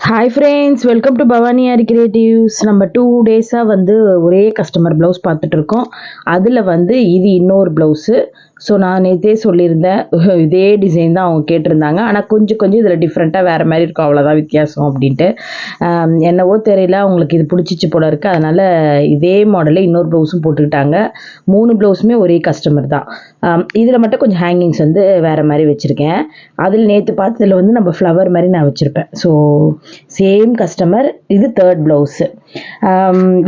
Hi friends welcome to Bhavani R creatives நம்ம two டேஸாக வந்து ஒரே கஸ்டமர் ப்ளவுஸ் பார்த்துட்ருக்கோம் அதில் வந்து இது இன்னொரு ப்ளவுஸு ஸோ நான் நேற்றே சொல்லியிருந்தேன் இதே டிசைன் தான் அவங்க கேட்டிருந்தாங்க. ஆனால் கொஞ்சம் கொஞ்சம் இதில் டிஃப்ரெண்ட்டாக வேறு மாதிரி இருக்கும். அவ்வளோதான் வித்தியாசம் அப்படின்ட்டு. என்னவோ தெரியல அவங்களுக்கு இது பிடிச்சிச்சு போல இருக்குது அதனால் இதே மாடலில் இன்னொரு ப்ளவுஸும் போட்டுக்கிட்டாங்க. மூணு ப்ளவுஸுமே ஒரே கஸ்டமர் தான். இதில் மட்டும் கொஞ்சம் ஹேங்கிங்ஸ் வந்து வேறு மாதிரி வச்சுருக்கேன். அதில் நேற்று பார்த்ததில் வந்து நம்ம ஃப்ளவர் மாதிரி நான் வச்சுருப்பேன். ஸோ சேம் கஸ்டமர் இது தேர்ட் ப்ளவுஸு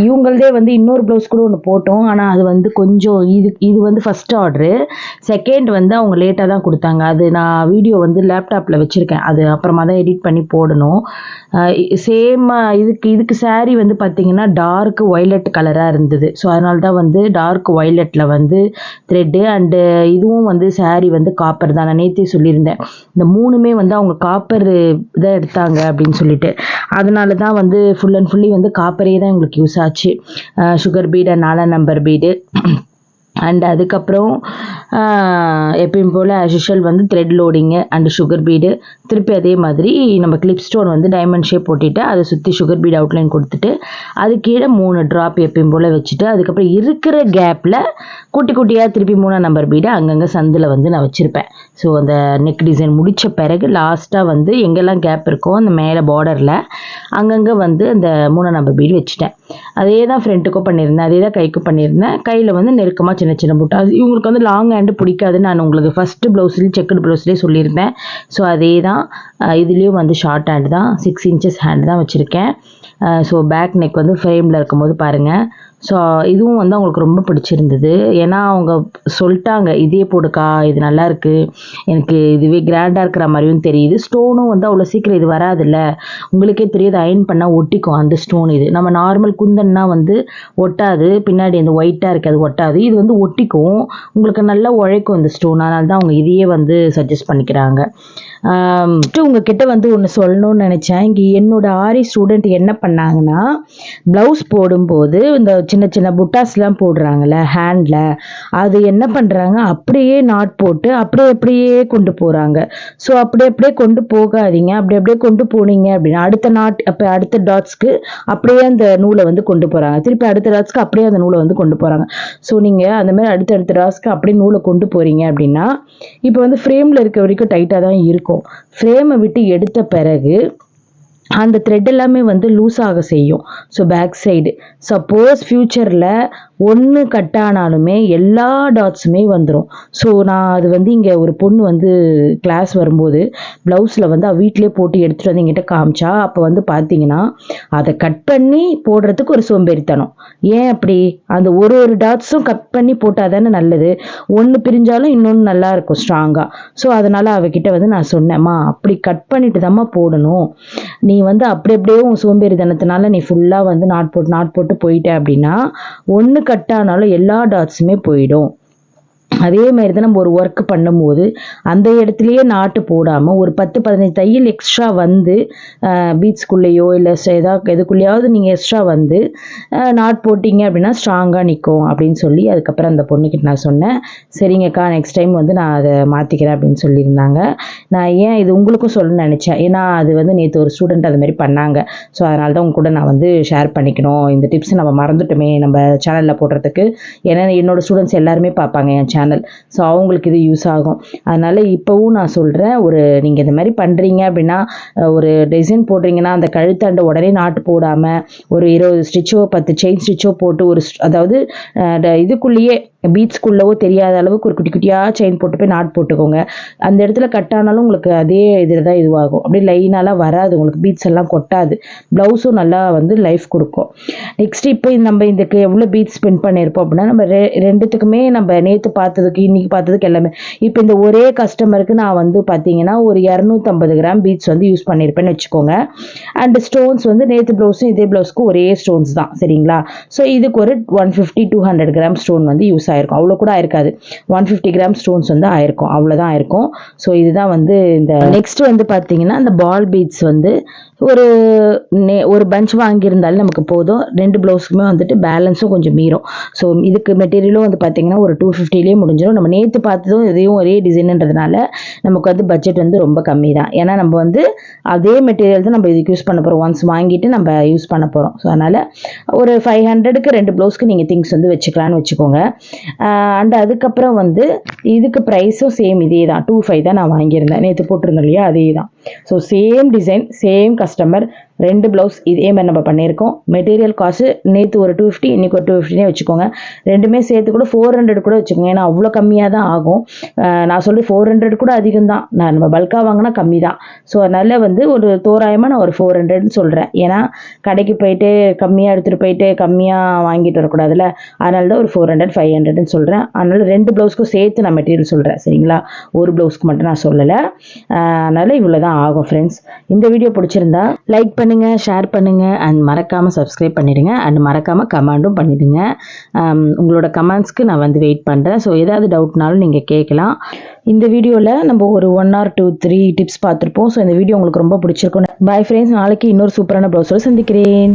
இவங்களதே வந்து இன்னொரு ப்ளவுஸ் கூட ஒன்று போட்டோம். ஆனால் அது வந்து கொஞ்சம் இது இது வந்து ஃபஸ்ட் ஆர்டரு செகண்ட் வந்து அவங்க லேட்டாக தான் கொடுத்தாங்க. அது நான் வீடியோ வந்து லேப்டாப்பில் வச்சுருக்கேன். அது அப்புறமா தான் எடிட் பண்ணி போடணும். சேம் இதுக்கு இதுக்கு saree வந்து பார்த்தீங்கன்னா டார்க் ஒய்லட் கலராக இருந்தது. ஸோ அதனால தான் வந்து டார்க் ஒய்லட்டில் வந்து த்ரெட்டு அண்டு இதுவும் வந்து saree வந்து காப்பர் தான். நான் நேற்றே சொல்லியிருந்தேன். இந்த மூணுமே வந்து அவங்க காப்பர் இதை எடுத்தாங்க அப்படின்னு சொல்லிட்டு. அதனால தான் வந்து ஃபுல் அண்ட் ஃபுல்லி வந்து காப்பரே தான் உங்களுக்கு யூஸ் ஆச்சு. சுகர் பீடு நாலாம் நம்பர் பீடு அண்ட் அதுக்கப்புறம் எப்பயும் போல் அஷுஷல் வந்து thread loading and sugar bead திருப்பி அதே மாதிரி நம்ம கிளிப் ஸ்டோன் வந்து டைமண்ட் ஷேப் போட்டுட்டு அதை சுற்றி சுகர் பீட் அவுட்லைன் கொடுத்துட்டு அது கீழே மூணு ட்ராப் எப்பயும் போல் வச்சுட்டு அதுக்கப்புறம் இருக்கிற கேப்பில் குட்டி குட்டியாக திருப்பி மூணாம் நம்பர் பீடு அங்கங்கே சந்தில் வந்து நான் வச்சுருப்பேன். ஸோ அந்த நெக் டிசைன் முடித்த பிறகு லாஸ்ட்டாக வந்து எங்கெல்லாம் கேப் இருக்கோ அந்த மேலே பார்டரில் அங்கங்கே வந்து அந்த மூணாம் நம்பர் பீடு வச்சுட்டேன். அதே தான் ஃப்ரண்ட்டுக்கும் பண்ணியிருந்தேன் அதே தான் கைக்கும் பண்ணியிருந்தேன். கையில் வந்து நெருக்கமாக சின்ன சின்ன புட்டா இவங்களுக்கு வந்து லாங் ஹேண்டு பிடிக்காதுன்னு நான் உங்களுக்கு ஃபஸ்ட்டு ப்ளவுஸ்லேயும் செக்குடு ப்ளவுஸ்லேயே சொல்லியிருந்தேன். ஸோ அதே தான் இதுலேயும் வந்து ஷார்ட் ஹேண்ட் தான் சிக்ஸ் இன்ச்சஸ் ஹேண்டு தான் வச்சுருக்கேன். ஸோ பேக் நெக் வந்து ஃப்ரேமில் இருக்கும்போது பாருங்கள் ஸோ இதுவும் வந்து அவங்களுக்கு ரொம்ப பிடிச்சிருந்தது. ஏன்னா அவங்க சொல்லிட்டாங்க இதே போடுக்கா இது நல்லாயிருக்கு எனக்கு இதுவே கிராண்டாக இருக்கிற மாதிரியும் தெரியுது. ஸ்டோனும் வந்து அவ்வளோ சீக்கிரம் இது வராதுல்ல. உங்களுக்கே தெரியுது அயன் பண்ணால் ஒட்டிக்கும். அந்த ஸ்டோன் இது. நம்ம நார்மல் குந்தன்னா வந்து ஒட்டாது. பின்னாடி அந்த ஒயிட்டாக இருக்குது அது ஒட்டாது. இது வந்து ஒட்டிக்கும். உங்களுக்கு நல்லா உழைக்கும் இந்த ஸ்டோன் அதனால தான் அவங்க இதையே வந்து சஜஸ்ட் பண்ணிக்கிறாங்க. உங்ககிட்ட வந்து ஒன்று சொல்லணும்னு நினச்சேன். இங்கே என்னோட ஆரி ஸ்டூடெண்ட் என்ன பண்ணாங்கன்னா ப்ளவுஸ் போடும்போது இந்த சின்ன சின்ன புட்டாஸ்லாம் போடுறாங்கல்ல ஹேண்டில் அது என்ன பண்ணுறாங்க அப்படியே நாட் போட்டு அப்படியே அப்படியே கொண்டு போகிறாங்க ஸோ அப்படி அப்படியே கொண்டு போகாதீங்க அப்படி அப்படியே கொண்டு போனீங்க அப்படின்னா அடுத்த நாட் அப்போ அடுத்த டாட்ஸ்க்கு அப்படியே அந்த நூலை வந்து கொண்டு போகிறாங்க திருப்பி அடுத்த டாட்ஸ்க்கு அப்படியே அந்த நூலை வந்து கொண்டு போகிறாங்க ஸோ நீங்கள் அந்த மாதிரி அடுத்த டாட்ஸ்க்கு அப்படியே நூலை கொண்டு போகிறீங்க அப்படின்னா இப்போ வந்து ஃப்ரேமில் இருக்க வரைக்கும் டைட்டாக தான் இருக்கும். ஃப்ரேமை விட்டு எடுத்த பிறகு அந்த த்ரெட் எல்லாமே வந்து லூஸ் ஆக செய்யும். ஸோ பேக் சைடு சப்போஸ் ஃப்யூச்சரில் ஒன்று கட் ஆனாலுமே எல்லா டாட்ஸுமே வந்துடும் ஸோ நான் அது வந்து இங்கே ஒரு பொண்ணு வந்து கிளாஸ் வரும்போது ப்ளவுஸில் வந்து அவள் வீட்டிலே போட்டு எடுத்துகிட்டு வந்து எங்கிட்ட காமிச்சா அப்போ வந்து பார்த்தீங்கன்னா அதை கட் பண்ணி போடுறதுக்கு ஒரு சோம்பேறித்தனம். ஏன் அப்படி? அந்த ஒரு ஒரு டாட்ஸும் கட் பண்ணி போட்டால் தானே நல்லது. ஒன்று பிரிஞ்சாலும் இன்னொன்று நல்லா இருக்கும் ஸ்ட்ராங்காக ஸோ அதனால் அவகிட்ட வந்து நான் சொன்னேம்மா அப்படி கட் பண்ணிட்டு தாம்மா போடணும். நீ வந்து அப்படி அப்படியே உன் சோம்பேறித்தனத்தினால நீ ஃபுல்லாக வந்து நாட் போட்டு நாட் போட்டு போயிட்ட அப்படின்னா ஒன்று கட் ஆனாலும் எல்லா டாட்ஸுமே போயிடும். அதே மாதிரி தான் நம்ம ஒரு ஒர்க் பண்ணும்போது அந்த இடத்துலையே நாட்டு போடாமல் ஒரு பத்து பதினஞ்சு தையல் எக்ஸ்ட்ரா வந்து பீட்ஸ்குள்ளேயோ இல்லை ஏதாவது எதுக்குள்ளேயாவது நீங்கள் எக்ஸ்ட்ரா வந்து நாட் போட்டிங்க அப்படின்னா ஸ்ட்ராங்காக நிற்கும் அப்படின்னு சொல்லி அதுக்கப்புறம் அந்த பொண்ணுக்கிட்ட நான் சொன்னேன். சரிங்கக்கா நெக்ஸ்ட் டைம் வந்து நான் அதை மாற்றிக்கிறேன் அப்படின்னு சொல்லியிருந்தாங்க. நான் ஏன் இது உங்களுக்கும் சொல்லணும்னு நினச்சேன். ஏன்னா அது வந்து நேற்று ஒரு ஸ்டூடெண்ட் அது மாதிரி பண்ணாங்க. ஸோ அதனால தான் உங்க கூட நான் வந்து ஷேர் பண்ணிக்கணும். இந்த டிப்ஸ் நம்ம மறந்துட்டோமே நம்ம சேனலில் போடுறதுக்கு. ஏன்னா என்னோடய ஸ்டூடெண்ட்ஸ் எல்லாருமே பார்ப்பாங்க என் சேனல் ஸோ அவங்களுக்கு இது யூஸ் ஆகும். அதனால் இப்போவும் நான் சொல்கிறேன் ஒரு நீங்கள் இந்த மாதிரி பண்ணுறீங்க அப்படின்னா ஒரு டிசைன் போடுறீங்கன்னா அந்த கழுத்தாண்டை உடனே நாட்டு போடாமல் ஒரு இருபது ஸ்டிச்சோ பத்து செயின் ஸ்டிச்சோ போட்டு ஒரு அதாவது ட- இதுக்குள்ளேயே பீட்ஸ்குள்ளவோ தெரியாத அளவுக்கு ஒரு குட்டி குட்டியாக செயின் போட்டு போய் நாட் போட்டுக்கோங்க. அந்த இடத்துல கட் ஆனாலும் உங்களுக்கு அதே இதில் தான் இதுவாகும். அப்படியே லைனாலாம் வராது உங்களுக்கு பீட்ஸ் எல்லாம் கொட்டாது. ப்ளவுஸும் நல்லா வந்து லைஃப் கொடுக்கும். நெக்ஸ்ட் இப்போ நம்ம இதுக்கு எவ்வளோ பீட்ஸ் ஸ்பெண்ட் பண்ணியிருப்போம் அப்படின்னா நம்ம ரெ ரெண்டுத்துக்குமே நம்ம நேற்று பார்த்ததுக்கு இன்னைக்கு பார்த்ததுக்கு எல்லாமே. இப்போ இந்த ஒரே கஸ்டமருக்கு நான் வந்து பார்த்தீங்கன்னா ஒரு இரநூத்தம்பது கிராம் பீட்ஸ் வந்து யூஸ் பண்ணியிருப்பேன்னு வச்சுக்கோங்க. அண்ட் ஸ்டோன்ஸ் வந்து நேற்று ப்ளவுஸும் இதே ப்ளவுஸ்க்கும் ஒரே ஸ்டோன்ஸ் தான் சரிங்களா? ஸோ இதுக்கு ஒரு one fifty two hundred gram stone வந்து யூஸ் ஆயிருக்கும். அவ்வளோ கூட ஆயிருக்காது. ஒன் ஃபிஃப்டி கிராம் ஸ்டோன்ஸ் வந்து ஆயிருக்கும். அவ்வளோதான் ஆயிருக்கும். ஸோ இதுதான் வந்து இந்த நெக்ஸ்ட் வந்து பார்த்தீங்கன்னா இந்த பால் பீட்ஸ் வந்து ஒரு நே- ஒரு பஞ்ச் வாங்கியிருந்தாலும் நமக்கு போதும். ரெண்டு ப்ளவுஸுக்குமே வந்துட்டு பேலன்ஸும் கொஞ்சம் மீறும். ஸோ இதுக்கு மெட்டீரியலும் வந்து பார்த்தீங்கன்னா ஒரு டூ ஃபிஃப்டிலேயே முடிஞ்சிடும் நம்ம நேற்று பார்த்ததும் இதையும் ஒரே டிசைனுன்றதுனால நமக்கு வந்து பட்ஜெட் வந்து ரொம்ப கம்மி தான் ஏன்னா நம்ம வந்து அதே மெட்டீரியல் தான் நம்ம இதுக்கு யூஸ் பண்ண போகிறோம் ஒன்ஸ் வாங்கிட்டு நம்ம யூஸ் பண்ண போகிறோம் ஸோ அதனால் ஒரு ஃபைவ் ஹண்ட்ரடுக்கு ரெண்டு ப்ளவுஸ்க்கு நீங்கள் திங்ஸ் வந்து வச்சுக்கலான்னு வச்சுக்கோங்க. அண்ட் அதுக்கப்புறம் வந்து இதுக்கு ப்ரைஸும் சேம் இதே தான் டூ ஃபைவ் தான் நான் வாங்கியிருந்தேன். நேற்று போட்டிருந்தேன் இல்லையா? அதே தான் so same design same customer ரெண்டு ப்ளவுஸ் இதே மாதிரி நம்ம பண்ணியிருக்கோம். மெட்டீரியல் காசு நேற்று ஒரு டூ ஃபிஃப்டி இன்றைக்கி ஒரு டூ ஃபிஃப்டினே வச்சுக்கோங்க. ரெண்டுமே சேர்த்து கூட ஃபோர் ஹண்ட்ரட் கூட வச்சுக்கோங்க. ஏன்னா அவ்வளோ கம்மியாக தான் ஆகும். நான் சொல்லி ஃபோர் ஹண்ட்ரட் கூட அதிகம் தான் நான் நம்ம பல்காக வாங்கினா கம்மி தான் ஸோ அதனால் வந்து ஒரு தோராயமாக நான் ஒரு ஃபோர் ஹண்ட்ரட்னு சொல்கிறேன் ஏன்னா கடைக்கு போயிட்டு கம்மியாக எடுத்துகிட்டு போயிட்டு கம்மியாக வாங்கிட்டு வரக்கூடாதுல்ல. அதனால தான் ஒரு ஃபோர் ஹண்ட்ரட் ஃபைவ் ஹண்ட்ரட்னு சொல்கிறேன் அதனால் ரெண்டு ப்ளவுஸ்க்கும் சேர்த்து நான் மெட்டீரியல் சொல்கிறேன் சரிங்களா? ஒரு ப்ளவுஸ்க்கு மட்டும் நான் சொல்லலை. அதனால் இவ்வளோ தான் ஆகும் ஃப்ரெண்ட்ஸ் இந்த வீடியோ பிடிச்சிருந்தா லைக் பண்ணுங்கள் ஷேர் பண்ணுங்கள் அண்ட் மறக்காமல் சப்ஸ்கிரைப் பண்ணிடுங்க அண்ட் மறக்காமல் கமெண்டும் பண்ணிடுங்க. உங்களோட கமெண்ட்ஸ்க்கு நான் வந்து வெயிட் பண்ணுறேன் ஸோ ஏதாவது டவுட்னாலும் நீங்கள் கேட்கலாம் இந்த வீடியோவில் நம்ம ஒரு one or two three tips பார்த்துருப்போம். ஸோ இந்த வீடியோ உங்களுக்கு ரொம்ப பிடிச்சிருக்கும் பாய் ஃப்ரெண்ட்ஸ் நாளைக்கு இன்னொரு சூப்பரான ப்ளவுஸோடு சந்திக்கிறேன்.